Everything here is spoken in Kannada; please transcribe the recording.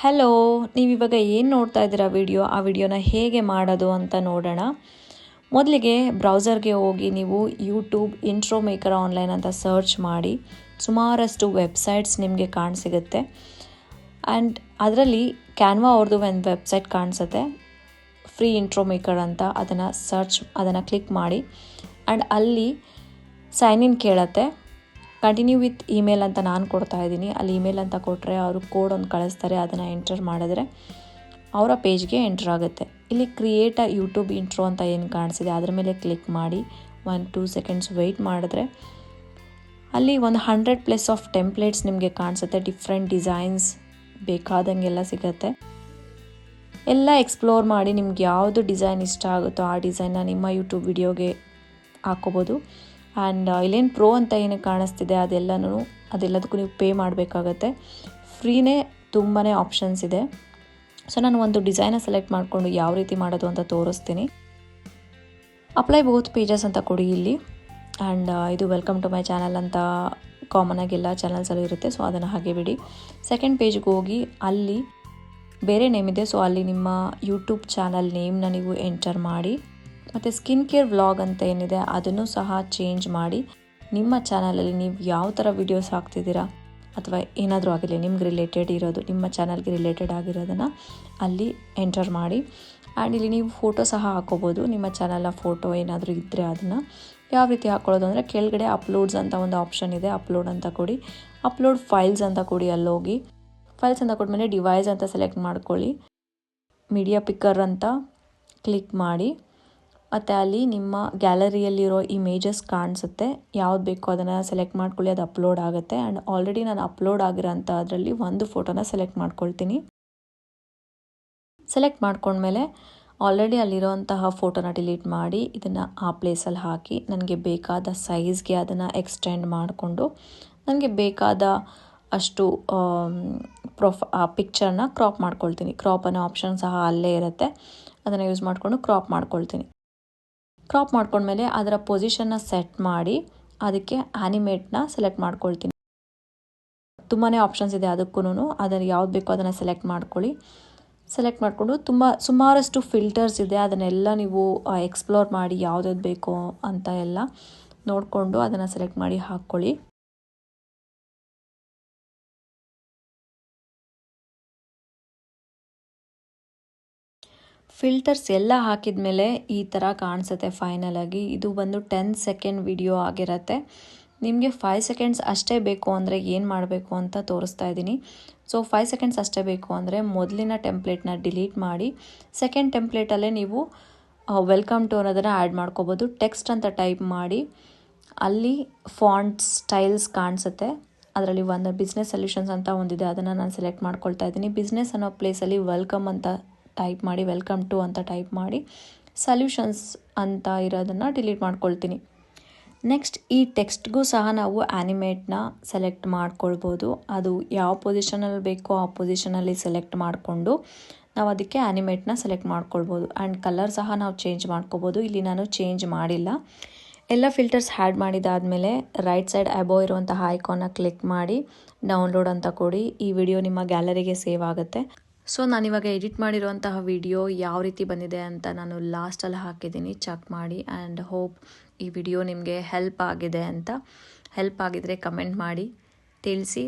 ಹಲೋ, ನೀವಿವಾಗ ಏನು ನೋಡ್ತಾ ಇದ್ದೀರಾ ವಿಡಿಯೋ? ಆ ವಿಡಿಯೋನ ಹೇಗೆ ಮಾಡೋದು ಅಂತ ನೋಡೋಣ. ಮೊದಲಿಗೆ ಬ್ರೌಸರ್ಗೆ ಹೋಗಿ ನೀವು ಯೂಟ್ಯೂಬ್ ಇಂಟ್ರೋ ಮೇಕರ್ ಆನ್ಲೈನ್ ಅಂತ ಸರ್ಚ್ ಮಾಡಿ. ಸುಮಾರಷ್ಟು ವೆಬ್ಸೈಟ್ಸ್ ನಿಮಗೆ ಕಾಣಿಸಿಗುತ್ತೆ. ಆ್ಯಂಡ್ ಅದರಲ್ಲಿ ಕ್ಯಾನ್ವಾ ಅವ್ರದ್ದು ಒಂದು ವೆಬ್ಸೈಟ್ ಕಾಣಿಸುತ್ತೆ. ಫ್ರೀ ಇಂಟ್ರೋ ಮೇಕರ್ ಅಂತ ಅದನ್ನು ಸರ್ಚ್, ಅದನ್ನು ಕ್ಲಿಕ್ ಮಾಡಿ. ಆ್ಯಂಡ್ ಅಲ್ಲಿ ಸೈನ್ ಇನ್ ಕೇಳತ್ತೆ. ಕಂಟಿನ್ಯೂ ವಿತ್ ಇಮೇಲ್ ಅಂತ ನಾನು ಕೊಡ್ತಾ ಇದ್ದೀನಿ. ಅಲ್ಲಿ ಇಮೇಲ್ ಅಂತ ಕೊಟ್ಟರೆ ಅವರು ಕೋಡ್ ಒಂದು ಕಳಿಸ್ತಾರೆ, ಅದನ್ನು ಎಂಟರ್ ಮಾಡಿದ್ರೆ ಅವರ ಪೇಜ್ಗೆ ಎಂಟರ್ ಆಗುತ್ತೆ. ಇಲ್ಲಿ ಕ್ರಿಯೇಟ್ ಅ ಯೂಟ್ಯೂಬ್ ಇಂಟ್ರೋ ಅಂತ ಏನು ಕಾಣಿಸಿದೆ, ಅದರ ಮೇಲೆ ಕ್ಲಿಕ್ ಮಾಡಿ ಒನ್ ಟೂ ಸೆಕೆಂಡ್ಸ್ ವೆಯ್ಟ್ ಮಾಡಿದ್ರೆ ಅಲ್ಲಿ ಒಂದು ಹಂಡ್ರೆಡ್ ಪ್ಲಸ್ ಆಫ್ ಟೆಂಪ್ಲೇಟ್ಸ್ ನಿಮಗೆ ಕಾಣಿಸುತ್ತೆ ಡಿಫ್ರೆಂಟ್ ಡಿಸೈನ್ಸ್ ಬೇಕಾದಂಗೆಲ್ಲ ಸಿಗುತ್ತೆ. ಎಲ್ಲ ಎಕ್ಸ್ಪ್ಲೋರ್ ಮಾಡಿ ನಿಮ್ಗೆ ಯಾವುದು ಡಿಸೈನ್ ಇಷ್ಟ ಆಗುತ್ತೋ ಆ ಡಿಸೈನ್ನ ನಿಮ್ಮ ಯೂಟ್ಯೂಬ್ ವಿಡಿಯೋಗೆ ಹಾಕೋಬೋದು ಆ್ಯಂಡ್ ಇಲ್ಲೇನು ಪ್ರೋ ಅಂತ ಏನಕ್ಕೆ ಕಾಣಿಸ್ತಿದೆ ಅದೆಲ್ಲನೂ, ಅದೆಲ್ಲದಕ್ಕೂ ನೀವು ಪೇ ಮಾಡಬೇಕಾಗತ್ತೆ. ಫ್ರೀನೇ ತುಂಬಾ ಆಪ್ಷನ್ಸ್ ಇದೆ. ಸೊ ನಾನು ಒಂದು ಡಿಸೈನ ಸೆಲೆಕ್ಟ್ ಮಾಡಿಕೊಂಡು ಯಾವ ರೀತಿ ಮಾಡೋದು ಅಂತ ತೋರಿಸ್ತೀನಿ. ಅಪ್ಲೈ ಬೋತ್ ಪೇಜಸ್ ಅಂತ ಕೊಡಿ ಇಲ್ಲಿ. ಆ್ಯಂಡ್ ಇದು ವೆಲ್ಕಮ್ ಟು ಮೈ ಚಾನಲ್ ಅಂತ ಕಾಮನ್ ಆಗಿ ಎಲ್ಲ ಚಾನಲ್ಸಲ್ಲೂ ಇರುತ್ತೆ. ಸೊ ಅದನ್ನು ಹಾಗೆ ಬಿಡಿ. ಸೆಕೆಂಡ್ ಪೇಜ್ಗೆ ಹೋಗಿ ಅಲ್ಲಿ ಬೇರೆ ನೇಮ್ ಇದೆ. ಸೊ ಅಲ್ಲಿ ನಿಮ್ಮ ಯೂಟ್ಯೂಬ್ ಚಾನಲ್ ನೇಮ್ನ ನೀವು ಎಂಟರ್ ಮಾಡಿ. ಮತ್ತು ಸ್ಕಿನ್ ಕೇರ್ ವ್ಲಾಗ್ ಅಂತ ಏನಿದೆ, ಅದನ್ನು ಸಹ ಚೇಂಜ್ ಮಾಡಿ ನಿಮ್ಮ ಚಾನಲಲ್ಲಿ ನೀವು ಯಾವ ಥರ ವಿಡಿಯೋಸ್ ಹಾಕ್ತಿದ್ದೀರಾ ಅಥವಾ ಏನಾದರೂ ಆಗಿರಲಿ, ನಿಮ್ಗೆ ರಿಲೇಟೆಡ್ ಇರೋದು, ನಿಮ್ಮ ಚಾನಲ್ಗೆ ರಿಲೇಟೆಡ್ ಆಗಿರೋದನ್ನು ಅಲ್ಲಿ ಎಂಟರ್ ಮಾಡಿ. ಆ್ಯಂಡ್ ಇಲ್ಲಿ ನೀವು ಫೋಟೋ ಸಹ ಹಾಕೋಬೋದು, ನಿಮ್ಮ ಚಾನಲ್ನ ಫೋಟೋ ಏನಾದರೂ ಇದ್ದರೆ ಅದನ್ನು. ಯಾವ ರೀತಿ ಹಾಕ್ಕೊಳ್ಳೋದು ಅಂದರೆ ಕೆಳಗಡೆ ಅಪ್ಲೋಡ್ಸ್ ಅಂತ ಒಂದು ಆಪ್ಷನ್ ಇದೆ ಅಪ್ಲೋಡ್ ಅಂತ ಕೊಡಿ. ಅಪ್ಲೋಡ್ ಫೈಲ್ಸ್ ಅಂತ ಕೊಡಿ ಅಲ್ಲೋಗಿ. ಫೈಲ್ಸ್ ಅಂತ ಕೊಟ್ಮೇಲೆ ಡಿವೈಸ್ ಅಂತ ಸೆಲೆಕ್ಟ್ ಮಾಡ್ಕೊಳ್ಳಿ. ಮೀಡಿಯಾ ಪಿಕ್ಕರ್ ಅಂತ ಕ್ಲಿಕ್ ಮಾಡಿ. ಮತ್ತು ಅಲ್ಲಿ ನಿಮ್ಮ ಗ್ಯಾಲರಿಯಲ್ಲಿರೋ ಇಮೇಜಸ್ ಕಾಣಿಸುತ್ತೆ. ಯಾವ್ದು ಬೇಕೋ ಅದನ್ನು ಸೆಲೆಕ್ಟ್ ಮಾಡ್ಕೊಳ್ಳಿ, ಅದು ಅಪ್ಲೋಡ್ ಆಗುತ್ತೆ. ಆ್ಯಂಡ್ ಆಲ್ರೆಡಿ ನಾನು ಅಪ್ಲೋಡ್ ಆಗಿರೋಂಥ ಅದರಲ್ಲಿ ಒಂದು ಫೋಟೋನ ಸೆಲೆಕ್ಟ್ ಮಾಡ್ಕೊಳ್ತೀನಿ. ಸೆಲೆಕ್ಟ್ ಮಾಡ್ಕೊಂಡ್ಮೇಲೆ ಆಲ್ರೆಡಿ ಅಲ್ಲಿರೋಂತಹ ಫೋಟೋನ ಡಿಲೀಟ್ ಮಾಡಿ, ಇದನ್ನು ಆ ಪ್ಲೇಸಲ್ಲಿ ಹಾಕಿ, ನನಗೆ ಬೇಕಾದ ಸೈಜ್ಗೆ ಅದನ್ನು ಎಕ್ಸ್ಟೆಂಡ್ ಮಾಡಿಕೊಂಡು, ನನಗೆ ಬೇಕಾದ ಅಷ್ಟು ಪ್ರೊಫ ಆ ಪಿಕ್ಚರ್ನ ಕ್ರಾಪ್ ಮಾಡ್ಕೊಳ್ತೀನಿ. ಕ್ರಾಪ್ ಅನ್ನೋ ಆಪ್ಷನ್ ಸಹ ಅಲ್ಲೇ ಇರುತ್ತೆ. ಅದನ್ನು ಯೂಸ್ ಮಾಡಿಕೊಂಡು ಕ್ರಾಪ್ ಮಾಡ್ಕೊಳ್ತೀನಿ. ಕ್ರಾಪ್ ಮಾಡ್ಕೊಂಡ್ಮೇಲೆ ಅದರ ಪೊಸಿಷನ್ನ ಸೆಟ್ ಮಾಡಿ ಅದಕ್ಕೆ ಆ್ಯನಿಮೇಟ್ನ ಸೆಲೆಕ್ಟ್ ಮಾಡ್ಕೊಳ್ತೀನಿ. ತುಂಬಾ ಆಪ್ಷನ್ಸ್ ಇದೆ ಅದಕ್ಕೂ ಅದನ್ನು ಯಾವ್ದು ಬೇಕೋ ಅದನ್ನು ಸೆಲೆಕ್ಟ್ ಮಾಡ್ಕೊಳ್ಳಿ. ಸೆಲೆಕ್ಟ್ ಮಾಡಿಕೊಂಡು ತುಂಬ ಸುಮಾರಷ್ಟು ಫಿಲ್ಟರ್ಸ್ ಇದೆ. ಅದನ್ನೆಲ್ಲ ನೀವು ಎಕ್ಸ್ಪ್ಲೋರ್ ಮಾಡಿ ಯಾವ್ದು ಬೇಕೋ ಅಂತ ಎಲ್ಲ ನೋಡಿಕೊಂಡು ಅದನ್ನು ಸೆಲೆಕ್ಟ್ ಮಾಡಿ ಹಾಕ್ಕೊಳ್ಳಿ. ಫಿಲ್ಟರ್ಸ್ ಎಲ್ಲ ಹಾಕಿದ ಮೇಲೆ ಈ ಥರ ಕಾಣಿಸುತ್ತೆ ಫೈನಲ್ ಆಗಿ. ಇದು ಬಂದು ಟೆನ್ ಸೆಕೆಂಡ್ ವಿಡಿಯೋ ಆಗಿರುತ್ತೆ. ನಿಮಗೆ ಫೈವ್ ಸೆಕೆಂಡ್ಸ್ ಅಷ್ಟೇ ಬೇಕು ಅಂದರೆ ಏನು ಮಾಡಬೇಕು ಅಂತ ತೋರಿಸ್ತಾ ಇದ್ದೀನಿ. ಸೊ ಫೈವ್ ಸೆಕೆಂಡ್ಸ್ ಅಷ್ಟೇ ಬೇಕು ಅಂದರೆ ಮೊದಲಿನ ಟೆಂಪ್ಲೇಟ್ನ ಡಿಲೀಟ್ ಮಾಡಿ ಸೆಕೆಂಡ್ ಟೆಂಪ್ಲೇಟಲ್ಲೇ ನೀವು ವೆಲ್ಕಮ್ ಟು ಅನ್ನೋದನ್ನು ಆ್ಯಡ್ ಮಾಡ್ಕೋಬೋದು. ಟೆಕ್ಸ್ಟ್ ಅಂತ ಟೈಪ್ ಮಾಡಿ, ಅಲ್ಲಿ ಫಾಂಟ್ ಸ್ಟೈಲ್ಸ್ ಕಾಣಿಸುತ್ತೆ. ಅದರಲ್ಲಿ ಒಂದು ಬಿಸ್ನೆಸ್ ಸೊಲ್ಯೂಷನ್ಸ್ ಅಂತ ಒಂದಿದೆ. ಅದನ್ನು ನಾನು ಸೆಲೆಕ್ಟ್ ಮಾಡ್ಕೊಳ್ತಾ ಇದ್ದೀನಿ. ಬಿಸ್ನೆಸ್ ಅನ್ನೋ ಪ್ಲೇಸಲ್ಲಿ ವೆಲ್ಕಮ್ ಅಂತ ಟೈಪ್ ಮಾಡಿ, ವೆಲ್ಕಮ್ ಟು ಅಂತ ಟೈಪ್ ಮಾಡಿ, ಸಲ್ಯೂಷನ್ಸ್ ಅಂತ ಇರೋದನ್ನು ಡಿಲೀಟ್ ಮಾಡ್ಕೊಳ್ತೀನಿ. ನೆಕ್ಸ್ಟ್, ಈ ಟೆಕ್ಸ್ಟ್ಗೂ ಸಹ ನಾವು ಆ್ಯನಿಮೇಟ್ನ ಸೆಲೆಕ್ಟ್ ಮಾಡ್ಕೊಳ್ಬೋದು. ಅದು ಯಾವ ಪೊಸಿಷನಲ್ಲಿ ಬೇಕೋ ಆ ಪೊಸಿಷನಲ್ಲಿ ಸೆಲೆಕ್ಟ್ ಮಾಡಿಕೊಂಡು ನಾವು ಅದಕ್ಕೆ ಆ್ಯನಿಮೇಟ್ನ ಸೆಲೆಕ್ಟ್ ಮಾಡ್ಕೊಳ್ಬೋದು. ಆ್ಯಂಡ್ ಕಲರ್ ಸಹ ನಾವು ಚೇಂಜ್ ಮಾಡ್ಕೋಬೋದು ಇಲ್ಲಿ ನಾನು ಚೇಂಜ್ ಮಾಡಿಲ್ಲ. ಎಲ್ಲ ಫಿಲ್ಟರ್ಸ್ ಹ್ಯಾಡ್ ಮಾಡಿದಾದಮೇಲೆ ರೈಟ್ ಸೈಡ್ ಅಬೋ ಇರುವಂತಹ ಐಕಾನ್ನ ಕ್ಲಿಕ್ ಮಾಡಿ ಡೌನ್ಲೋಡ್ ಅಂತ ಕೊಡಿ. ಈ ವಿಡಿಯೋ ನಿಮ್ಮ ಗ್ಯಾಲರಿಗೆ ಸೇವ್ ಆಗುತ್ತೆ. ಸೊ ನಾನಿವಾಗ ಎಡಿಟ್ ಮಾಡಿರುವಂತಹ ವಿಡಿಯೋ ಯಾವ ರೀತಿ ಬಂದಿದೆ ಅಂತ ನಾನು ಲಾಸ್ಟಲ್ಲಿ ಹಾಕಿದ್ದೀನಿ. ಚೆಕ್ ಮಾಡಿ ಆ್ಯಂಡ್ ಹೋಪ್ ಈ ವಿಡಿಯೋ ನಿಮಗೆ ಹೆಲ್ಪ್ ಆಗಿದೆ ಅಂತ. ಹೆಲ್ಪ್ ಆಗಿದರೆ ಕಮೆಂಟ್ ಮಾಡಿ. ತಿಳಿಸಿ.